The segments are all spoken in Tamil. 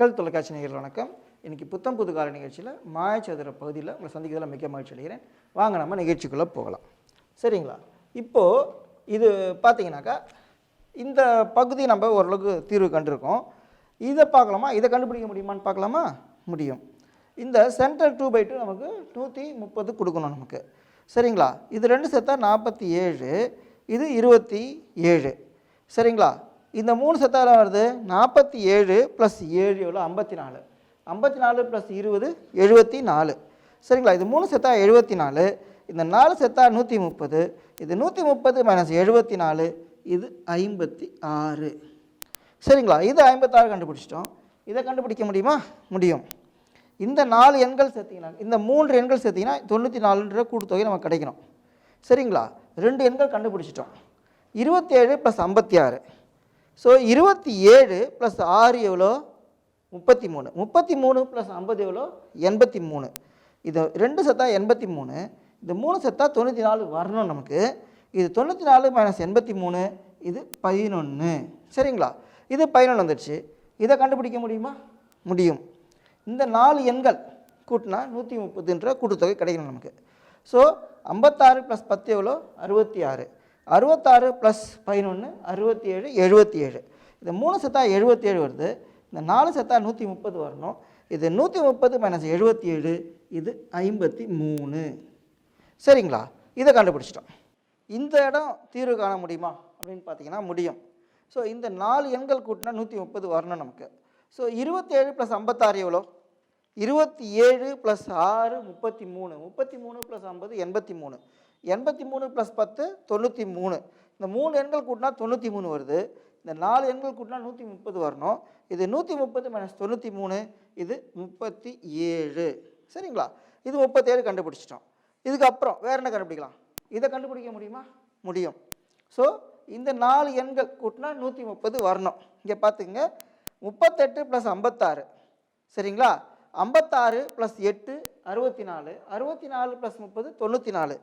மக்கள் தொலைக்காட்சி நேயர்கள் வணக்கம். இன்னைக்கு புத்தம் புது கால நிகழ்ச்சியில் மாயச்சதுர பகுதியில் உங்களை சந்திக்கிறதுல மிக்க மகிழ்ச்சி அடைகிறேன். வாங்க நம்ம நிகழ்ச்சிக்குள்ளே போகலாம். சரிங்களா? இப்போது இது பார்த்தீங்கன்னாக்கா இந்த பகுதி நம்ம ஓரளவுக்கு தீர்வு கண்டிருக்கோம். இதை பார்க்கலாமா? இதை கண்டுபிடிக்க முடியுமான்னு பார்க்கலாமா? முடியும். இந்த சென்டர் டூ பை டூ நமக்கு நூற்றி முப்பது கொடுக்கணும் நமக்கு. சரிங்களா? இது ரெண்டு சேர்த்தா நாற்பத்தி ஏழு இது இருபத்தி ஏழு. சரிங்களா? இந்த மூணு செத்தால வருது நாற்பத்தி ஏழு ப்ளஸ் ஏழு எவ்வளோ ஐம்பத்தி நாலு. ஐம்பத்தி நாலு ப்ளஸ் இருபது எழுபத்தி நாலு. சரிங்களா? இது மூணு செத்தா எழுபத்தி நாலு. இந்த நாலு செத்தா நூற்றி முப்பது. இது நூற்றி முப்பது மைனஸ் எழுபத்தி நாலு. இது ஐம்பத்தி ஆறு. சரிங்களா? இது ஐம்பத்தாறு கண்டுபிடிச்சிட்டோம். இதை கண்டுபிடிக்க முடியுமா? முடியும். இந்த நாலு எண்கள் சேர்த்திங்கன்னா இந்த மூன்று எண்கள் சேர்த்திங்கன்னா தொண்ணூற்றி நாலுன்ற கூட்டுத்தொகை நமக்கு கிடைக்கணும். சரிங்களா? ரெண்டு எண்கள் கண்டுபிடிச்சிட்டோம். இருபத்தேழு ப்ளஸ் ஐம்பத்தி ஆறு. ஸோ இருபத்தி ஏழு ப்ளஸ் ஆறு எவ்வளோ? முப்பத்தி மூணு. முப்பத்தி மூணு ப்ளஸ் ஐம்பது எவ்வளோ? எண்பத்தி மூணு. இது ரெண்டு சத்தா எண்பத்தி மூணு. இந்த மூணு செத்தா தொண்ணூற்றி நாலு வரணும் நமக்கு. இது தொண்ணூற்றி நாலு மைனஸ் எண்பத்தி மூணு இது பதினொன்று சரிங்களா? இது பதினொன்று வந்துடுச்சு. இதை கண்டுபிடிக்க முடியுமா? முடியும். இந்த நாலு எண்கள் கூட்டினா நூற்றி முப்பதுன்ற கூட்டுத்தொகை கிடைக்கணும் நமக்கு. ஸோ ஐம்பத்தாறு ப்ளஸ் பத்து எவ்வளோ? அறுபத்தி ஆறு. அறுபத்தாறு ப்ளஸ் பதினொன்று அறுபத்தி ஏழு எழுபத்தி ஏழு இது மூணு சத்தா எழுபத்தி ஏழு வருது. இந்த நாலு செத்தா நூற்றி முப்பது வரணும். இது நூற்றி முப்பது மைனஸ் எழுபத்தி ஏழு இது ஐம்பத்தி மூணு. சரிங்களா? இதை கண்டுபிடிச்சிட்டோம். இந்த இடம் தீர்வு காண முடியுமா? அப்படின்னு பார்த்தீங்கன்னா முடியும். ஸோ இந்த நாலு எண்கள் கூட்டினா நூற்றி முப்பது வரணும் நமக்கு. ஸோ இருபத்தேழு ப்ளஸ் ஐம்பத்தாறு எவ்வளோ இருபத்தி ஏழு ப்ளஸ் ஆறு முப்பத்தி மூணு. முப்பத்தி மூணு ப்ளஸ் ஐம்பது எண்பத்தி மூணு. எண்பத்தி மூணு ப்ளஸ் பத்து தொண்ணூற்றி மூணு. இந்த மூணு எண்கள் கூட்டினா தொண்ணூற்றி மூணு வருது. இந்த நாலு எண்கள் கூட்டினா நூற்றி முப்பது வரணும். இது நூற்றி முப்பது மைனஸ் தொண்ணூற்றி மூணு இது முப்பத்தி ஏழு. சரிங்களா? இது முப்பத்தேழு கண்டுபிடிச்சிட்டோம். இதுக்கப்புறம் வேறு என்ன கண்டுபிடிக்கலாம்? இதை கண்டுபிடிக்க முடியுமா? முடியும். ஸோ இந்த நாலு எண்கள் கூட்டினா நூற்றி முப்பது வரணும். இங்கே பார்த்துங்க முப்பத்தெட்டு ப்ளஸ் ஐம்பத்தாறு. சரிங்களா? ஐம்பத்தாறு ப்ளஸ் எட்டு அறுபத்தி நாலு அறுபத்தி நாலு ப்ளஸ் முப்பது தொண்ணூற்றி நாலு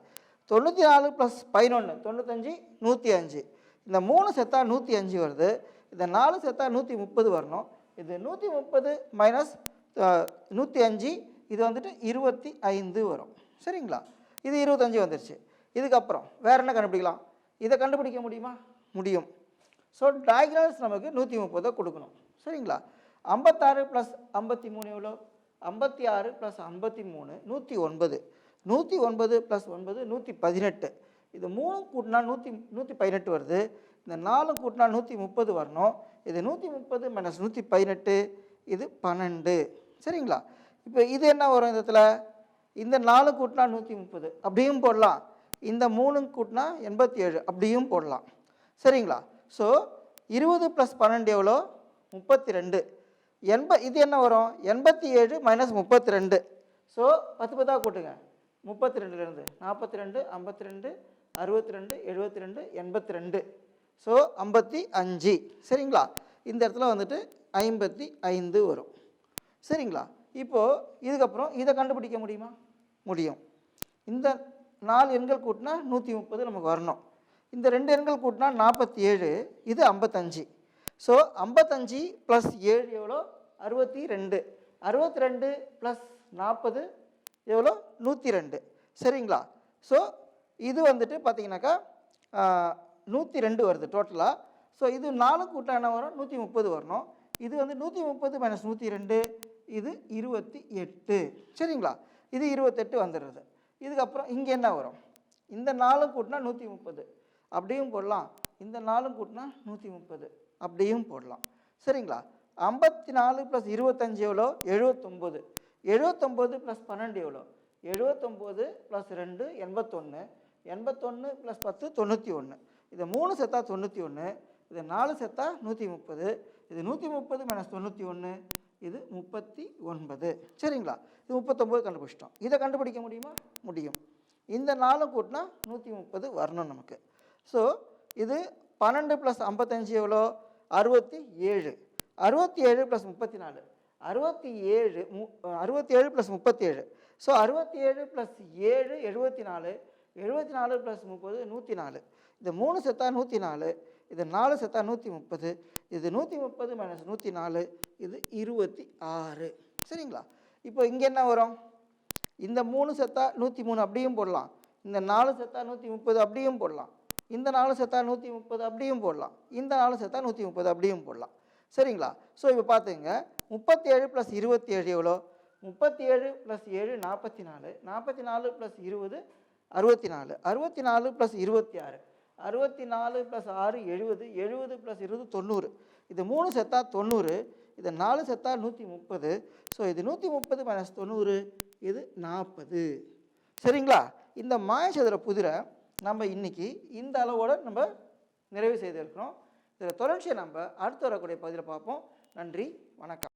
தொண்ணூற்றி நாலு ப்ளஸ் பதினொன்று தொண்ணூத்தஞ்சு நூற்றி அஞ்சு. இந்த மூணு செத்தா நூற்றி அஞ்சு வருது. இந்த நாலு செத்தா நூற்றி முப்பது வரணும். இது நூற்றி முப்பது மைனஸ் நூற்றி அஞ்சு இது வந்துட்டு இருபத்தி ஐந்து வரும். சரிங்களா? இது இருபத்தஞ்சி வந்துருச்சு. இதுக்கப்புறம் வேறு என்ன கண்டுபிடிக்கலாம்? இதை கண்டுபிடிக்க முடியுமா? முடியும். ஸோ டயக்னல்ஸ் நமக்கு நூற்றி முப்பதை கொடுக்கணும். சரிங்களா? ஐம்பத்தாறு ப்ளஸ் ஐம்பத்தி மூணு எவ்வளோ ஐம்பத்தி ஆறு ப்ளஸ் ஐம்பத்தி மூணு நூற்றி ஒன்பது. நூற்றி ஒன்பது ப்ளஸ் ஒன்பது நூற்றி பதினெட்டு. இது மூணும் கூட்டினா நூற்றி நூற்றி பதினெட்டு வருது. இந்த நாலு கூட்டினா நூற்றி முப்பது வரணும். இது நூற்றி முப்பது மைனஸ் நூற்றி பதினெட்டு இது பன்னெண்டு. சரிங்களா? இப்போ இது என்ன வரும் இந்த இடத்துல இந்த நாலு கூட்டினா நூற்றி முப்பது. அப்படியும் போடலாம். இந்த மூணு கூட்டினா எண்பத்தி ஏழு அப்படியும் போடலாம். சரிங்களா? ஸோ இருபது ப்ளஸ் பன்னெண்டு எவ்வளோ? முப்பத்தி ரெண்டு எண்ப இது என்ன வரும்? எண்பத்தி ஏழு மைனஸ் முப்பத்தி ரெண்டு ஸோ பத்து பத்தாக கூட்டுங்க. முப்பத்தி ரெண்டுலேருந்து நாற்பத்தி ரெண்டு ஐம்பத்தி ரெண்டு அறுபத்தி ரெண்டு எழுபத்தி ரெண்டு எண்பத்தி ரெண்டு ஸோ ஐம்பத்தி அஞ்சு. சரிங்களா? இந்த இடத்துல வந்துட்டு ஐம்பத்தி ஐந்து வரும். சரிங்களா? இப்போது இதுக்கப்புறம் இதை கண்டுபிடிக்க முடியுமா? முடியும். இந்த நாலு எண்கள் கூட்டினா நூற்றி முப்பது நமக்கு வரணும். இந்த ரெண்டு எண்கள் கூட்டினா நாற்பத்தி ஏழு இது ஐம்பத்தஞ்சு ஸோ ஐம்பத்தஞ்சு ப்ளஸ் ஏழு எவ்வளோ? அறுபத்தி ரெண்டு. அறுபத்தி ரெண்டு ப்ளஸ் நாற்பது எவ்வளோ? நூற்றி ரெண்டு சரிங்களா? ஸோ இது வந்துட்டு பார்த்தீங்கன்னாக்கா நூற்றி ரெண்டு வருது டோட்டலாக ஸோ இது நாலு கூட்டம் என்ன வரும் நூற்றி முப்பது வரணும். இது வந்து நூற்றி முப்பது மைனஸ் நூற்றி ரெண்டு இது இருபத்தி எட்டு. சரிங்களா? இது இருபத்தெட்டு வந்துடுறது இதுக்கப்புறம் இங்கே என்ன வரும்? இந்த நாலும் கூட்டினா நூற்றி முப்பது அப்படியும் போடலாம். இந்த நாலும் கூட்டினா நூற்றி முப்பது அப்படியும் போடலாம். சரிங்களா? ஐம்பத்தி நாலு ப்ளஸ் இருபத்தஞ்சு எவ்வளோ? எழுபத்தொம்போது எழுபத்தொம்போது ப்ளஸ் பன்னெண்டு எவ்வளோ எழுபத்தொம்போது ப்ளஸ் ரெண்டு எண்பத்தொன்று எண்பத்தொன்று ப்ளஸ் பத்து தொண்ணூற்றி ஒன்று இது மூணு செத்தா தொண்ணூற்றி ஒன்று இது நாலு செத்தா நூற்றி முப்பது. இது நூற்றி முப்பது மைனஸ் தொண்ணூற்றி ஒன்று இது முப்பத்தி ஒன்பது. சரிங்களா? இது முப்பத்தொம்போது கண்டுபிடிச்சிட்டோம். இதை கண்டுபிடிக்க முடியுமா? முடியும். இந்த நாலும் கூட்டினா நூற்றி முப்பது வரணும் நமக்கு. ஸோ இது பன்னெண்டு ப்ளஸ் ஐம்பத்தஞ்சு எவ்வளோ அறுபத்தி ஏழு. அறுபத்தி ஏழு ப்ளஸ் முப்பத்தி நாலு. அறுபத்தி ஏழு மு அறுபத்தி ஏழு ப்ளஸ் முப்பத்தி ஏழு. ஸோ அறுபத்தி ஏழு ப்ளஸ் ஏழு எழுபத்தி நாலு எழுபத்தி நாலு ப்ளஸ் முப்பது நூற்றி நாலு. இது மூணு செத்தா நூற்றி நாலு இது நாலு செத்தா நூற்றி முப்பது இது நூற்றி முப்பது மைனஸ் நூற்றி நாலு இது இருபத்தி ஆறு. சரிங்களா? இப்போ இங்கே என்ன வரும்? இந்த மூணு செத்தா நூற்றி மூணு அப்படியும் போடலாம். இந்த நாலு செத்தா நூற்றி முப்பது அப்படியும் போடலாம். இந்த நாலு செத்தா நூற்றி முப்பது அப்படியும் போடலாம். இந்த நாலு செத்தா நூற்றி முப்பது அப்படியும் போடலாம். சரிங்களா? ஸோ இப்போ பார்த்துங்க முப்பத்தி ஏழு ப்ளஸ் இருபத்தி ஏழு எவ்வளோ? முப்பத்தி ஏழு ப்ளஸ் ஏழு நாற்பத்தி நாலு நாற்பத்தி நாலு ப்ளஸ் இருபது அறுபத்தி நாலு அறுபத்தி நாலு ப்ளஸ் இருபத்தி ஆறு அறுபத்தி நாலு ப்ளஸ் ஆறு எழுபது. எழுபது ப்ளஸ் இருபது தொண்ணூறு. இது மூணு செத்தா தொண்ணூறு. இது நாலு செத்தா நூற்றி முப்பது. ஸோ இது நூற்றி முப்பது மைனஸ் தொண்ணூறு இது நாற்பது சரிங்களா? இந்த மாயசதுர புதிரை நம்ம இன்னைக்கு இந்த அளவோடு நம்ம நிறைவு செய்திருக்கிறோம் இதில் தொடர்ச்சியை நம்ம அடுத்து வரக்கூடிய பகுதியில் பார்ப்போம். நன்றி வணக்கம்.